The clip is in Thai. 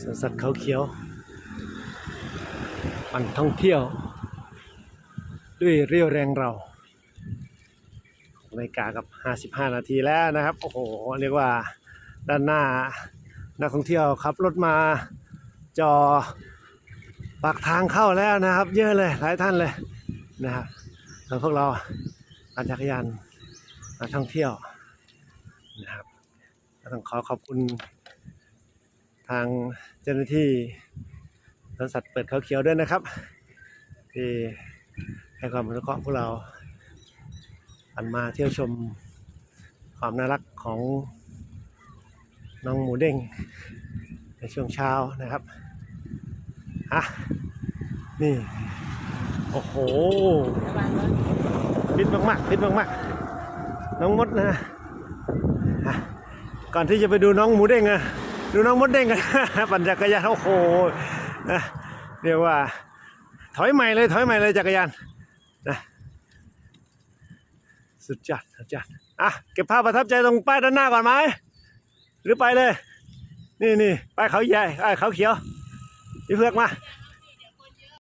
สวนสัตว์เขาเขียวปั่นท่องเที่ยว ด้วยเรี่ยวแรงเรานาฬิกากับ 55 นาทีแล้วนะครับ โอ้โห เรียกว่าด้านหน้านักท่องเที่ยวขับรถมาจอปากทางเข้าแล้วนะครับ เยอะเลยหลายท่านเลยนะครับแล้วพวกเราปั่นจักรยานมาท่องเที่ยวนะครับต้องขอขอบคุณ ทางเจ้าหน้าที่สวนสัตว์เปิดเขาเขียวด้วยนะครับ ที่ให้ความอนุเคราะห์พวกเราอันมาเที่ยวชมความน่ารักของน้องหมูเด้งในช่วงเช้านะครับอะนี่ โอ้โหฟิตมากๆฟิตมากๆน้องมดนะอะก่อนที่จะไปดูน้องหมูเด้งอะ ดูน้องมดเด้งกัน ปั่นจักรยานโอ้โหนะเรียกว่า ถอยใหม่เลยถอยใหม่เลยจักรยานนะสุดจัดสุดจัดอะเก็บภาพประทับใจตรงป้ายด้านหน้าก่อนไหมหรือไปเลย นี่นี่ป้ายเขาใหญ่ไอ้ยเขาเขียวพี่เพือกมา